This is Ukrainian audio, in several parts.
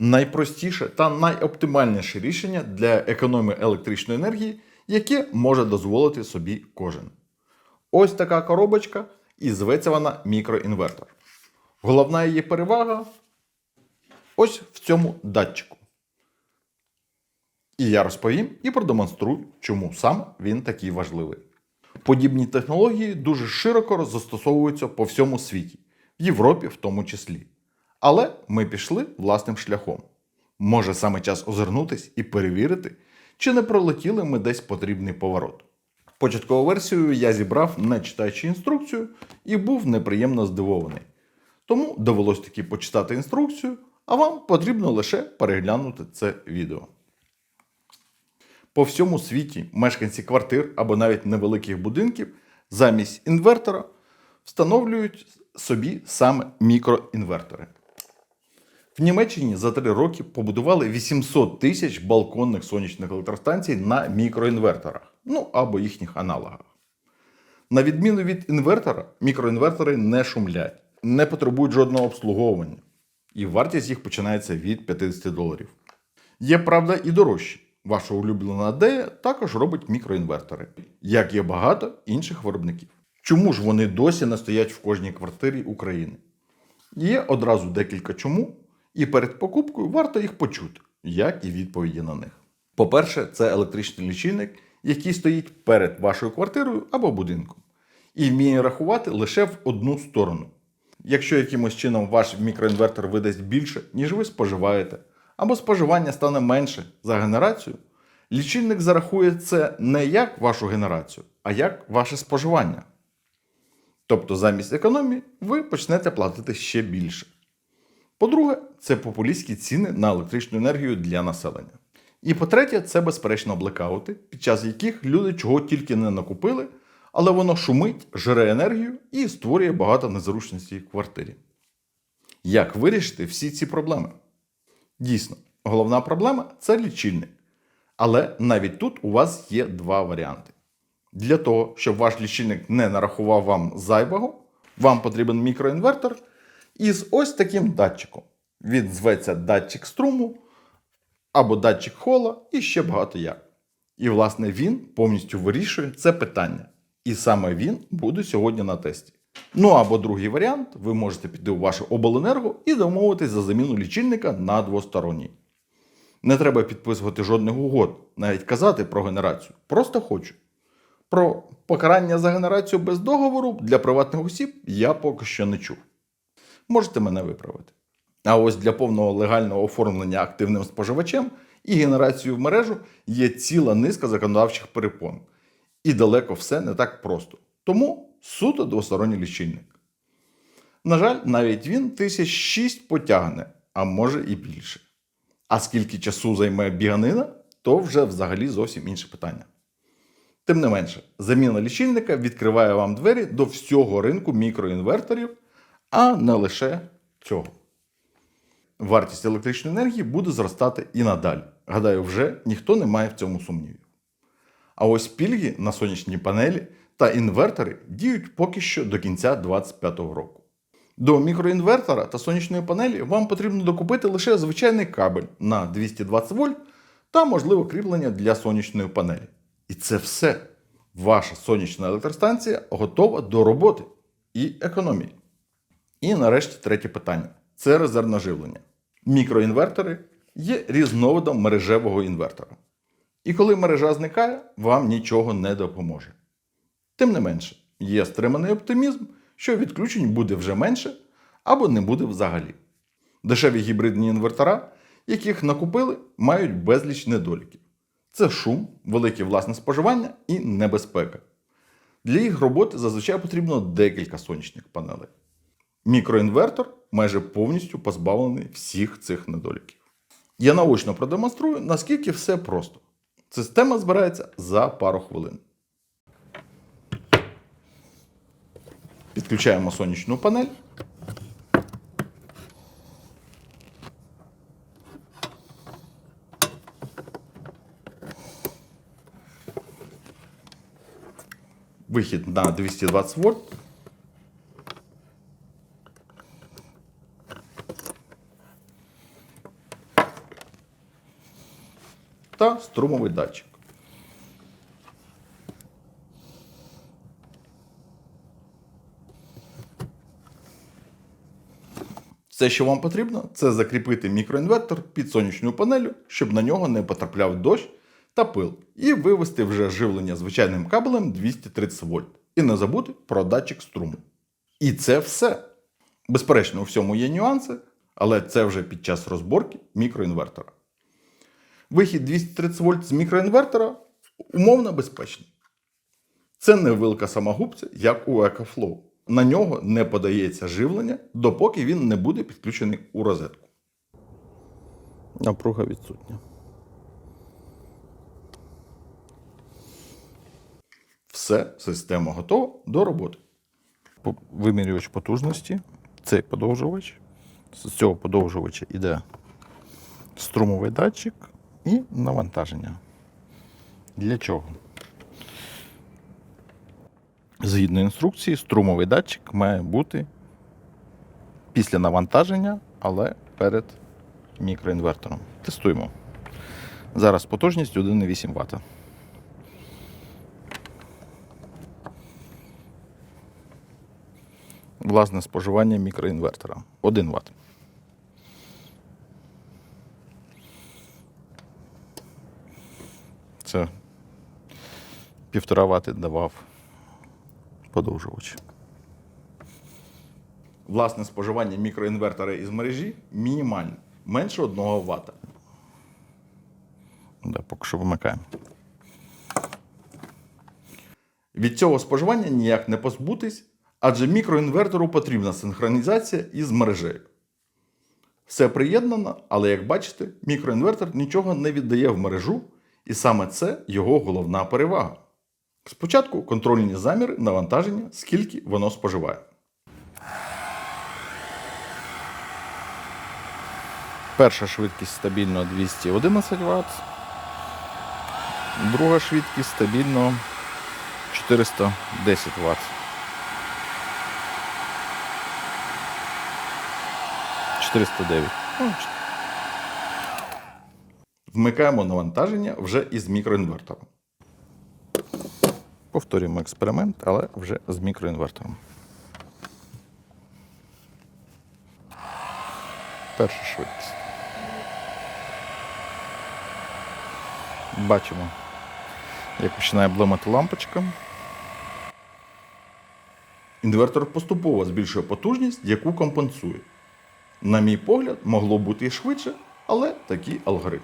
найпростіше та найоптимальніше рішення для економії електричної енергії, яке може дозволити собі кожен. Ось така коробочка, і зветься вона мікроінвертор. Головна її перевага ось в цьому датчику. І я розповім і продемонструю, чому саме він такий важливий. Подібні технології дуже широко застосовуються по всьому світі, в Європі в тому числі. Але ми пішли власним шляхом. Може саме час озирнутись і перевірити, чи не пролетіли ми десь потрібний поворот. Початкову версію я зібрав, не читаючи інструкцію, і був неприємно здивований. Тому довелось таки почитати інструкцію, а вам потрібно лише переглянути це відео. По всьому світі мешканці квартир або навіть невеликих будинків замість інвертора встановлюють собі саме мікроінвертори. В Німеччині за три роки побудували 800 тисяч балконних сонячних електростанцій на мікроінверторах, ну або їхніх аналогах. На відміну від інвертора, мікроінвертори не шумлять, не потребують жодного обслуговування, і вартість їх починається від 50 доларів. Є, правда, і дорожчі. Ваша улюблена Дея також робить мікроінвертори, як є багато інших виробників. Чому ж вони досі не стоять в кожній квартирі України? Є одразу декілька чому, і перед покупкою варто їх почути, як і відповіді на них. По-перше, це електричний лічильник, який стоїть перед вашою квартирою або будинком, і вміє рахувати лише в одну сторону. Якщо якимось чином ваш мікроінвертор видасть більше, ніж ви споживаєте, або споживання стане менше за генерацію, лічильник зарахує це не як вашу генерацію, а як ваше споживання. Тобто замість економії ви почнете платити ще більше. По-друге, це популістські ціни на електричну енергію для населення. І по-третє, це безперечно блекаути, під час яких люди чого тільки не накупили, але воно шумить, жере енергію і створює багато незручностей в квартирі. Як вирішити всі ці проблеми? Дійсно, головна проблема це лічильник. Але навіть тут у вас є два варіанти. Для того, щоб ваш лічильник не нарахував вам зайвого, вам потрібен мікроінвертор із ось таким датчиком. Він зветься датчик струму або датчик хола і ще багато як. І, власне, він повністю вирішує це питання. І саме він буде сьогодні на тесті. Ну або другий варіант, ви можете піти у ваше обленерго і домовитись за заміну лічильника на двосторонній. Не треба підписувати жодних угод, навіть казати про генерацію. Просто хочу. Про покарання за генерацію без договору для приватних осіб я поки що не чув. Можете мене виправити. А ось для повного легального оформлення активним споживачем і генерацію в мережу є ціла низка законодавчих перепон. І далеко все не так просто. Тому суто двосторонній лічильник. На жаль, навіть він тисяч шість потягне, а може і більше. А скільки часу займе біганина, то вже взагалі зовсім інше питання. Тим не менше, заміна лічильника відкриває вам двері до всього ринку мікроінверторів, а не лише цього. Вартість електричної енергії буде зростати і надалі. Гадаю, вже ніхто не має в цьому сумнівів. А ось пільги на сонячні панелі та інвертори діють поки що до кінця 2025 року. До мікроінвертора та сонячної панелі вам потрібно докупити лише звичайний кабель на 220 вольт та можливо кріплення для сонячної панелі. І це все. Ваша сонячна електростанція готова до роботи і економії. І нарешті третє питання це резервне живлення. Мікроінвертори є різновидом мережевого інвертора. І коли мережа зникає, вам нічого не допоможе. Тим не менше, є стриманий оптимізм, що відключень буде вже менше або не буде взагалі. Дешеві гібридні інвертора, яких накупили, мають безліч недоліків. Це шум, велике власне споживання і небезпека. Для їх роботи зазвичай потрібно декілька сонячних панелей. Мікроінвертор майже повністю позбавлений всіх цих недоліків. Я наочно продемонструю, наскільки все просто. Система збирається за пару хвилин. Підключаємо сонячну панель. Вихід на 220 вольт. Струмовий датчик. Все, що вам потрібно, це закріпити мікроінвертор під сонячною панелю, щоб на нього не потрапляв дощ та пил, і вивести вже живлення звичайним кабелем 230 вольт. І не забути про датчик струму. І це все. Безперечно, у всьому є нюанси, але це вже під час розборки мікроінвертора. Вихід 230 вольт з мікроінвертора умовно безпечний. Це не вилка самогубця, як у EcoFlow. На нього не подається живлення, допоки він не буде підключений у розетку. Напруга відсутня. Все, система готова до роботи. Вимірювач потужності. Цей подовжувач. З цього подовжувача йде струмовий датчик і навантаження. Для чого? Згідно інструкції, струмовий датчик має бути після навантаження, але перед мікроінвертором. Тестуємо. Зараз потужність 1,8 Вт. Власне споживання мікроінвертора 1 Вт. Це півтора Вт давав подовжувач. Власне споживання мікроінвертора із мережі мінімальне, менше 1 Вт. Да, поки що вимикаємо. Від цього споживання ніяк не позбутись, адже мікроінвертору потрібна синхронізація із мережею. Все приєднано, але як бачите, мікроінвертор нічого не віддає в мережу, і саме це його головна перевага. Спочатку контрольні заміри навантаження, скільки воно споживає. Перша швидкість стабільно 211 Вт. Друга швидкість стабільно 410 Вт. Чотириста дев'ять. Ну, Вмикаємо навантаження вже із мікроінвертором. Повторюємо експеримент, але вже з мікроінвертором. Перша швидкість. Бачимо, як починає блимати лампочка. Інвертор поступово збільшує потужність, яку компенсує. На мій погляд, могло бути і швидше, але такий алгоритм.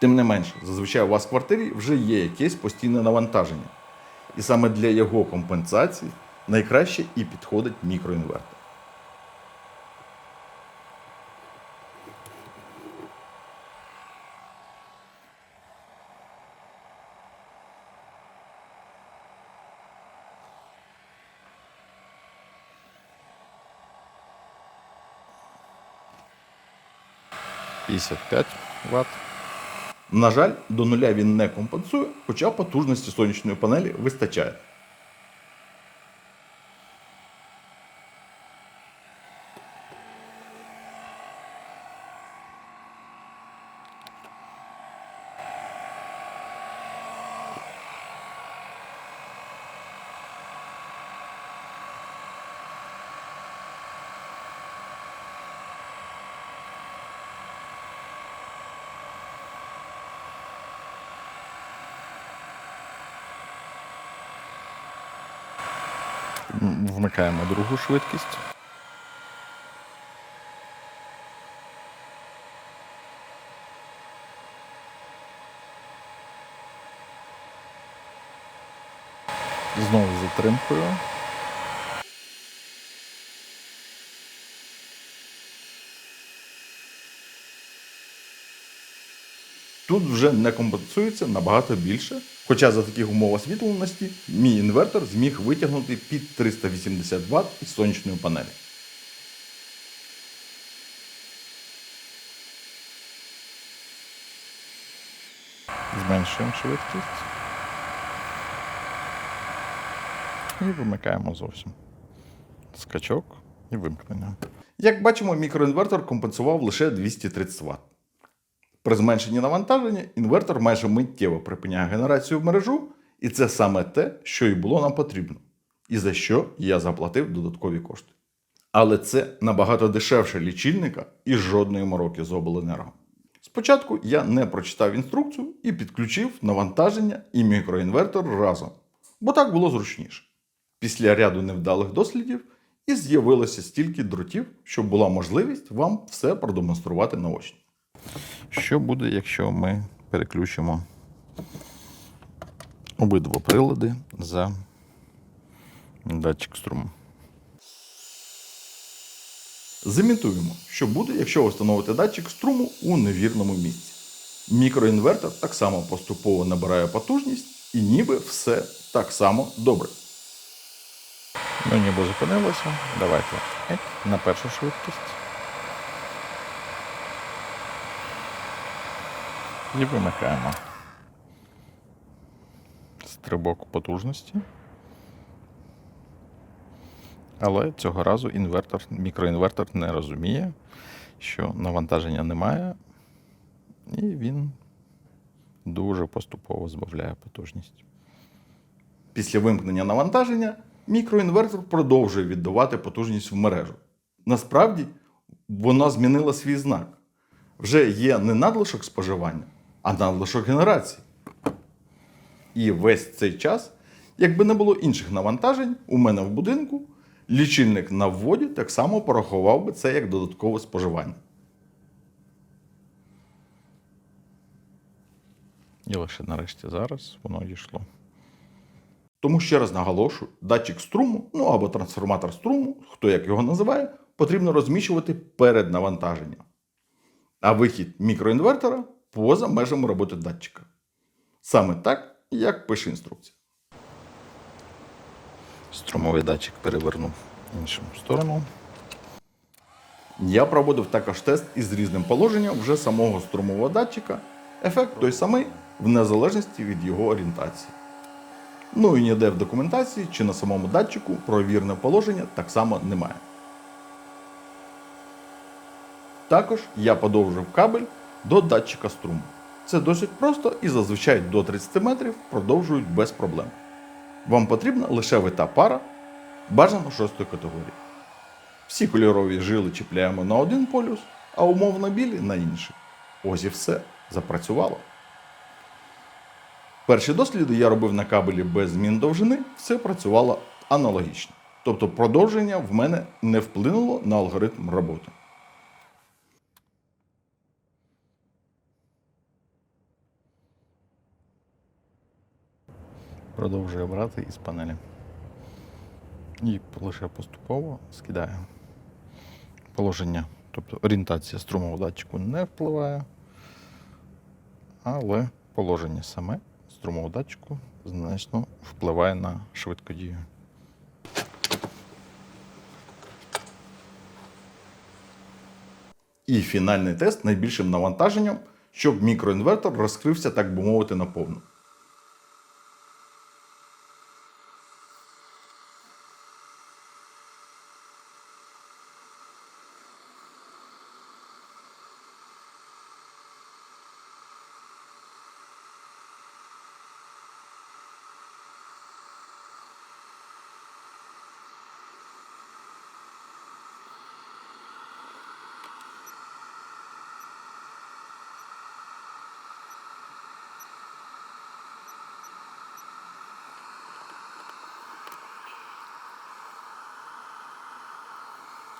Тим не менше, зазвичай у вас в квартирі вже є якесь постійне навантаження. І саме для його компенсації найкраще і підходить мікроінвертор. П'ять Вт. На жаль, до нуля він не компенсує, хоча потужності сонячної панелі вистачає. Вмикаємо другу швидкість. Знову затримкою. Тут вже не компенсується набагато більше. Хоча за таких умов освітленості мій інвертор зміг витягнути під 380 Вт із сонячної панелі. Зменшуємо швидкість. І вимикаємо зовсім. Скачок і вимкнення. Як бачимо, мікроінвертор компенсував лише 230 Вт. При зменшенні навантаження інвертор майже миттєво припиняє генерацію в мережу, і це саме те, що і було нам потрібно, і за що я заплатив додаткові кошти. Але це набагато дешевше лічильника і жодної мороки з обленерго. Спочатку я не прочитав інструкцію і підключив навантаження і мікроінвертор разом, бо так було зручніше. Після ряду невдалих дослідів і з'явилося стільки дротів, що була можливість вам все продемонструвати наочно. Що буде, якщо ми переключимо обидва прилади за датчик струму? Зімітуємо, що буде, якщо ви встановите датчик струму у невірному місці. Мікроінвертор так само поступово набирає потужність і ніби все так само добре. Ну, ніби зупинилося. Давайте на першу швидкість. І вимикаємо. Стрибок потужності. Але цього разу інвертор, мікроінвертор не розуміє, що навантаження немає, і він дуже поступово збавляє потужність. Після вимкнення навантаження мікроінвертор продовжує віддавати потужність в мережу. Насправді, вона змінила свій знак. Вже є не надлишок споживання, а надлишок генерації. І весь цей час, якби не було інших навантажень, у мене в будинку лічильник на вводі так само порахував би це як додаткове споживання. І лише нарешті зараз воно дійшло. Тому ще раз наголошую, датчик струму, ну або трансформатор струму, хто як його називає, потрібно розміщувати перед навантаженням. А вихід мікроінвертора поза межами роботи датчика. Саме так, як пише інструкція. Струмовий датчик перевернув в іншу сторону. Я проводив також тест із різним положенням вже самого струмового датчика. Ефект той самий в незалежності від його орієнтації. Ну і ніде в документації чи на самому датчику про вірне положення так само немає. Також я подовжив кабель до датчика струму. Це досить просто і зазвичай до 30 метрів продовжують без проблем. Вам потрібна лише вита пара, бажано шостої категорії. Всі кольорові жили чіпляємо на один полюс, а умовно білі на інший. Ось і все запрацювало. Перші досліди я робив на кабелі без змін довжини, все працювало аналогічно. Тобто продовження в мене не вплинуло на алгоритм роботи. Продовжує брати із панелі. І лише поступово скидає положення. Тобто орієнтація струмового датчику не впливає, але положення саме струмового датчику значно впливає на швидкодію. І фінальний тест найбільшим навантаженням, щоб мікроінвертор розкрився, так би мовити, наповну. –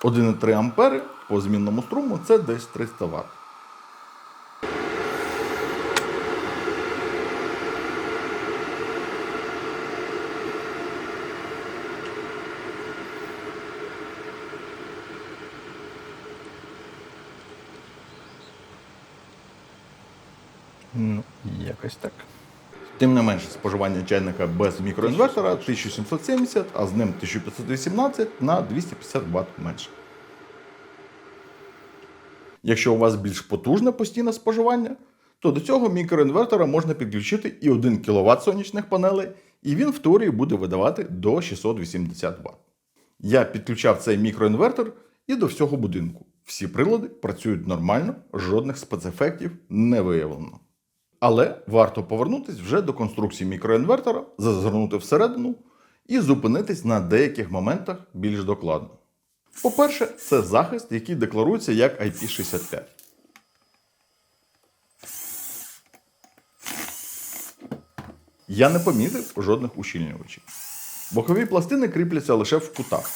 1,3 ампери по змінному струму це десь 300 Вт. Ну, якось так. Тим не менше, споживання чайника без мікроінвертора 1770, а з ним 1518 на 250 Вт менше. Якщо у вас більш потужне постійне споживання, то до цього мікроінвертора можна підключити і 1 кВт сонячних панелей, і він в теорії буде видавати до 680 Вт. Я підключав цей мікроінвертор і до всього будинку. Всі прилади працюють нормально, жодних спецефектів не виявлено. Але варто повернутися вже до конструкції мікроінвертора, зазирнути всередину і зупинитись на деяких моментах більш докладно. По-перше, це захист, який декларується як IP65. Я не помітив жодних ущільнювачів. Бокові пластини кріпляться лише в кутах.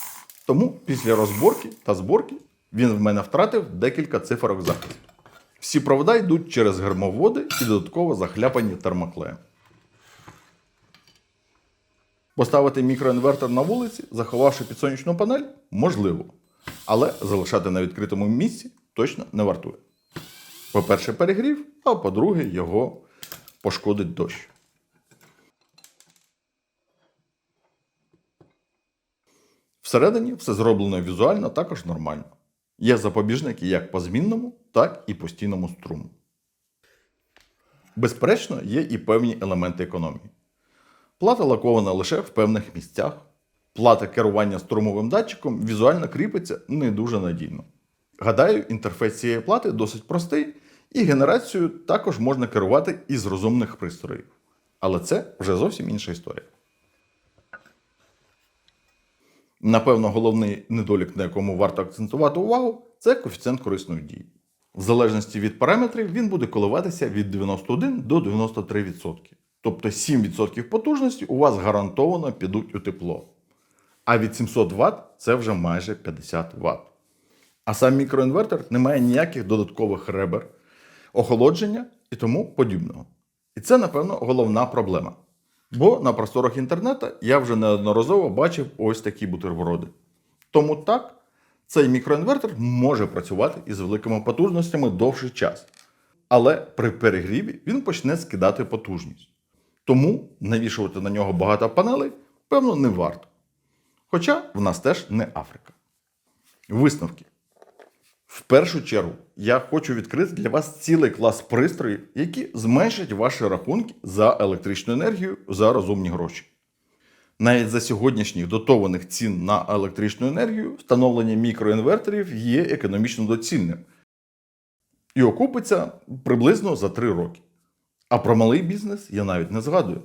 Тому після розборки та зборки він в мене втратив декілька циферок захисту. Всі провода йдуть через гермоводи і додатково захляпані термоклеєм. Поставити мікроінвертор на вулиці, заховавши під сонячну панель, можливо. Але залишати на відкритому місці точно не вартує. По-перше, перегрів, а по-друге, його пошкодить дощ. Всередині все зроблено візуально також нормально. Є запобіжники як по змінному, так і постійному струму. Безперечно, є і певні елементи економії. Плата лакована лише в певних місцях. Плата керування струмовим датчиком візуально кріпиться не дуже надійно. Гадаю, інтерфейс цієї плати досить простий, і генерацію також можна керувати із розумних пристроїв. Але це вже зовсім інша історія. Напевно, головний недолік, на якому варто акцентувати увагу, це коефіцієнт корисної дії. В залежності від параметрів він буде коливатися від 91 до 93%. Тобто 7% потужності у вас гарантовано підуть у тепло. А від 700 Вт це вже майже 50 Вт. А сам мікроінвертор не має ніяких додаткових ребер, охолодження і тому подібного. І це, напевно, головна проблема. Бо на просторах інтернету я вже неодноразово бачив ось такі бутерброди. Тому так, цей мікроінвертор може працювати із великими потужностями довший час. Але при перегріві він почне скидати потужність. Тому навішувати на нього багато панелей, певно, не варто. Хоча в нас теж не Африка. Висновки. В першу чергу я хочу відкрити для вас цілий клас пристроїв, які зменшать ваші рахунки за електричну енергію за розумні гроші. Навіть за сьогоднішніх дотованих цін на електричну енергію встановлення мікроінверторів є економічно доцільним і окупиться приблизно за 3 роки. А про малий бізнес я навіть не згадую.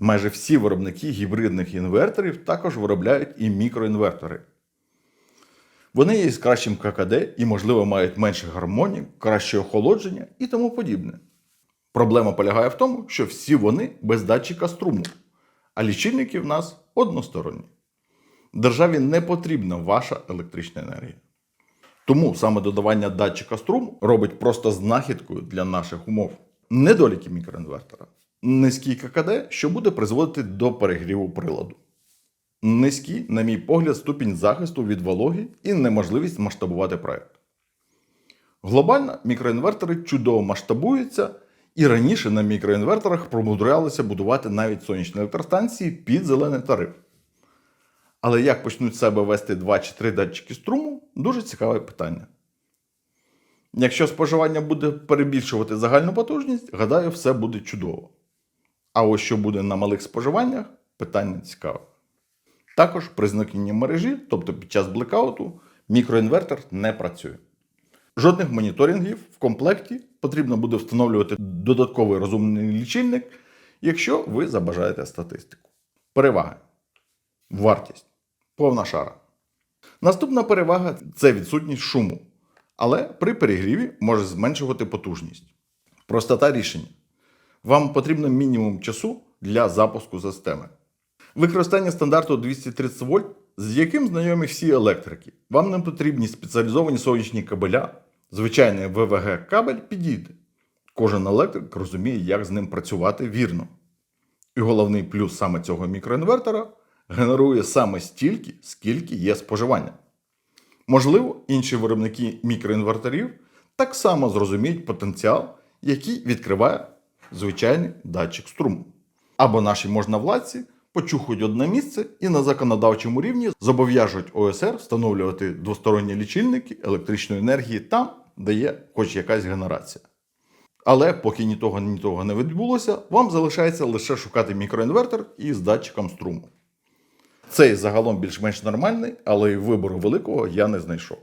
Майже всі виробники гібридних інверторів також виробляють і мікроінвертори. Вони є з кращим ККД і, можливо, мають менше гармонії, краще охолодження і тому подібне. Проблема полягає в тому, що всі вони без датчика струму, а лічильники в нас односторонні. Державі не потрібна ваша електрична енергія. Тому саме додавання датчика струму робить просто знахідкою для наших умов. Недоліки мікроінвертора. Низький ККД, що буде призводити до перегріву приладу. Низький, на мій погляд, ступінь захисту від вологи і неможливість масштабувати проект. Глобально мікроінвертори чудово масштабуються, і раніше на мікроінверторах промудрялися будувати навіть сонячні електростанції під зелений тариф. Але як почнуть себе вести 2 чи 3 датчики струму дуже цікаве питання. Якщо споживання буде перебільшувати загальну потужність, гадаю, все буде чудово. А ось що буде на малих споживаннях, питання цікаве. Також при зникненні мережі, тобто під час блекауту, мікроінвертор не працює. Жодних моніторингів в комплекті потрібно буде встановлювати додатковий розумний лічильник, якщо ви забажаєте статистику. Переваги. Вартість. Повна шара. Наступна перевага це відсутність шуму. Але при перегріві може зменшувати потужність. Простота рішення. Вам потрібно мінімум часу для запуску системи. Використання стандарту 230 вольт, з яким знайомі всі електрики. Вам не потрібні спеціалізовані сонячні кабеля. Звичайний ВВГ кабель підійде. Кожен електрик розуміє, як з ним працювати вірно. І головний плюс саме цього мікроінвертора генерує саме стільки, скільки є споживання. Можливо, інші виробники мікроінверторів так само зрозуміють потенціал, який відкриває звичайний датчик струму. Або наші можновладці почухають одне місце і на законодавчому рівні зобов'яжуть ОСР встановлювати двосторонні лічильники електричної енергії там, де є хоч якась генерація. Але поки ні того, ні того не відбулося, вам залишається лише шукати мікроінвертор із датчиком струму. Цей загалом більш-менш нормальний, але й вибору великого я не знайшов.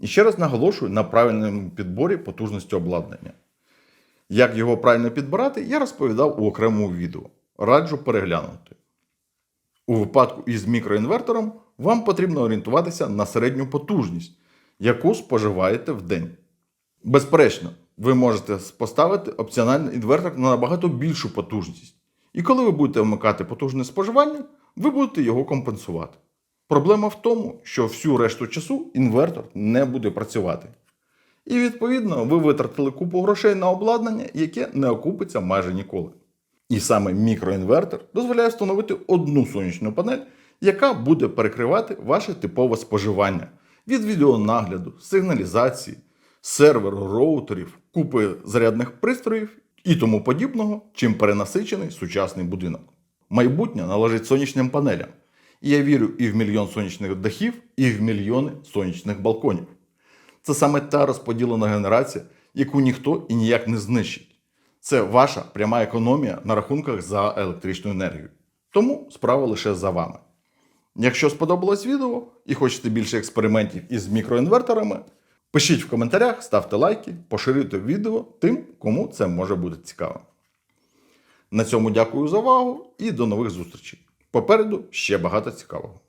І ще раз наголошую на правильному підборі потужності обладнання. Як його правильно підбирати, я розповідав у окремому відео. Раджу переглянути. У випадку із мікроінвертором вам потрібно орієнтуватися на середню потужність, яку споживаєте в день. Безперечно, ви можете поставити опціональний інвертор на набагато більшу потужність. І коли ви будете вмикати потужне споживання, ви будете його компенсувати. Проблема в тому, що всю решту часу інвертор не буде працювати. І відповідно ви витратили купу грошей на обладнання, яке не окупиться майже ніколи. І саме мікроінвертор дозволяє встановити одну сонячну панель, яка буде перекривати ваше типове споживання від відеонагляду, сигналізації, серверу, роутерів, купи зарядних пристроїв і тому подібного, чим перенасичений сучасний будинок. Майбутнє належить сонячним панелям. І я вірю і в мільйон сонячних дахів, і в мільйони сонячних балконів. Це саме та розподілена генерація, яку ніхто і ніяк не знищить. Це ваша пряма економія на рахунках за електричну енергію. Тому справа лише за вами. Якщо сподобалось відео і хочете більше експериментів із мікроінверторами, пишіть в коментарях, ставте лайки, поширюйте відео тим, кому це може бути цікаво. На цьому дякую за увагу і до нових зустрічей. Попереду ще багато цікавого.